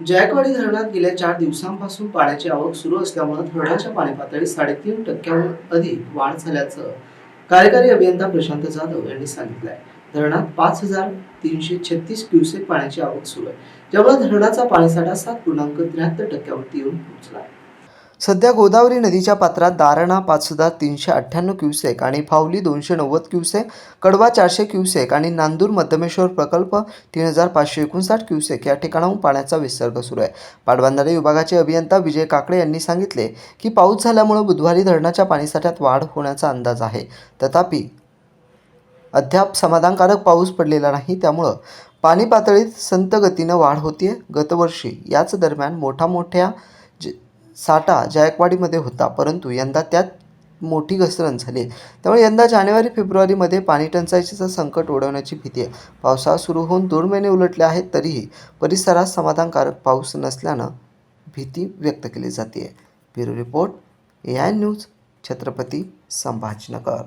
जायकवाडी धरणात गेल्या चार दिवसांपासून पाण्याची आवक सुरू असल्यामुळे धरणाच्या पाणी पातळीत साडेतीन टक्क्याहून अधिक वाढ झाल्याचं कार्यकारी अभियंता प्रशांत जाधव यांनी सांगितलं आहे धरणात पाच हजार तीनशे छत्तीस क्युसेक पाण्याची आवक सुरू आहे. ज्यामुळे धरणाचा पाणीसाठा सात पूर्णांक त्र्याहत्तर टक्क्यावरती येऊन पोहोचला आहे सध्या गोदावरी नदीच्या पात्रात दारणा पाच हजार तीनशे अठ्ठ्याण्णव क्युसेक आणि फावली दोनशे नव्वद क्युसेक कडवा चारशे क्युसेक आणि नांदूर मध्यमेश्वर प्रकल्प तीन हजार पाचशे एकोणसाठ क्युसेक या ठिकाणाहून पाण्याचा विसर्ग सुरू आहे. पाटबंधारे विभागाचे अभियंता विजय काकडे यांनी सांगितले की पाऊस झाल्यामुळे बुधवारी धरणाच्या पाणीसाठ्यात वाढ होण्याचा अंदाज आहे. तथापि अद्याप समाधानकारक पाऊस पडलेला नाही. त्यामुळं पाणी पातळीत संत गतीनं वाढ होतीये. गतवर्षी याच दरम्यान मोठ्या मोठ्या साठा जायकवाडीमध्ये होता परंतु यंदा त्यात मोठी घसरण झाली. त्यामुळे यंदा जानेवारी फेब्रुवारीमध्ये पाणी टंचाईचं संकट ओढवण्याची भीती आहे. पावसाळा सुरू होऊन दोन महिने उलटले आहेत तरीही परिसरात समाधानकारक पाऊस नसल्यानं भीती व्यक्त केली जाते. Bureau report A I news Chhatrapati Sambhajinagar.